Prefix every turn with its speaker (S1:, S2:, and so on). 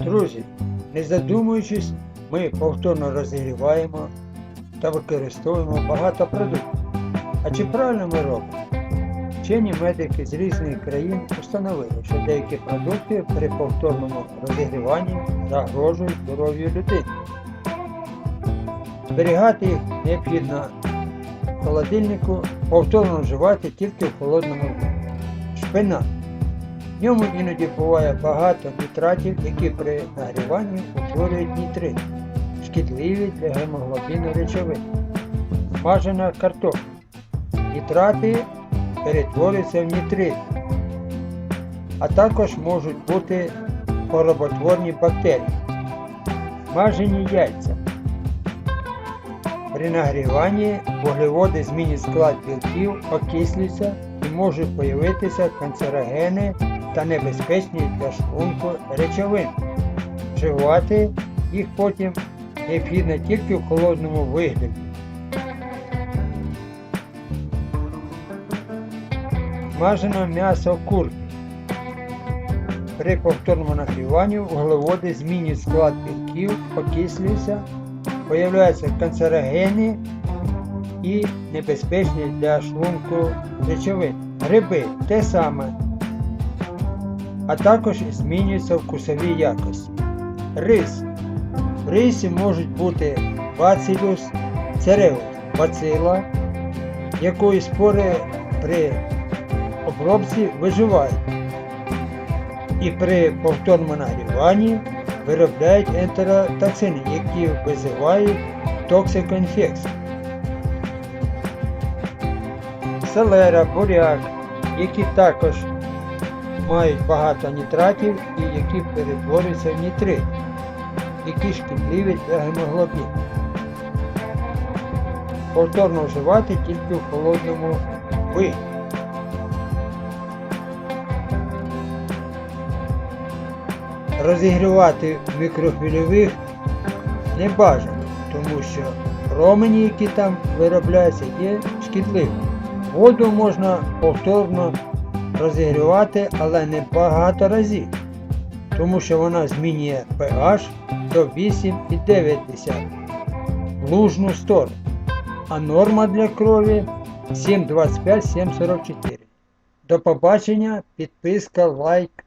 S1: Друзі, не задумуючись, ми повторно розігріваємо та використовуємо багато продуктів. А чи правильно ми робимо? Вчені медики з різних країн встановили, що деякі продукти при повторному розігріванні загрожують здоров'ю людини. Зберігати їх необхідно в холодильнику, повторно вживати тільки в холодному. Шпинат. В ньому іноді буває багато нітратів, які при нагріванні утворюють нітрит, шкідливі для гемоглобіну речовин. Смажена картопля. Нітрати перетворюються в нітрит, а також можуть бути хороботворні бактерії. Смажені яйця. При нагріванні вуглеводи змінюють склад білків, окислюються і можуть появитися канцерогени та небезпечні для шлунку речовини. Вживати їх потім необхідно тільки в холодному вигляді. Смажене м'ясо курки. При повторному нагріванні вуглеводи змінюють склад білків, окислюються, появляються канцерогени і небезпечні для шлунку речовин. Гриби те саме, а також змінюються вкусові якості. Рис. В рисі можуть бути бацилюс, церевус, бацила, якої спори при обробці виживають. І при повторному нагріванні виробляють ентеротоксини, які визивають токсикоінфекцію. Селера, буряк, які також мають багато нітратів і які перетворюються в нітрит, які шкідливі для гемоглобіну. Повторно вживати тільки в холодному вигляді. Розігрівати в мікрохвильових не бажано, тому що промені, які там виробляються, є шкідливі. Воду можна повторно розігрівати, але не багато разів, тому що вона змінює pH до 8,9 в лужну сторону, а норма для крові 7,25-7,44. До побачення, підписка, лайк.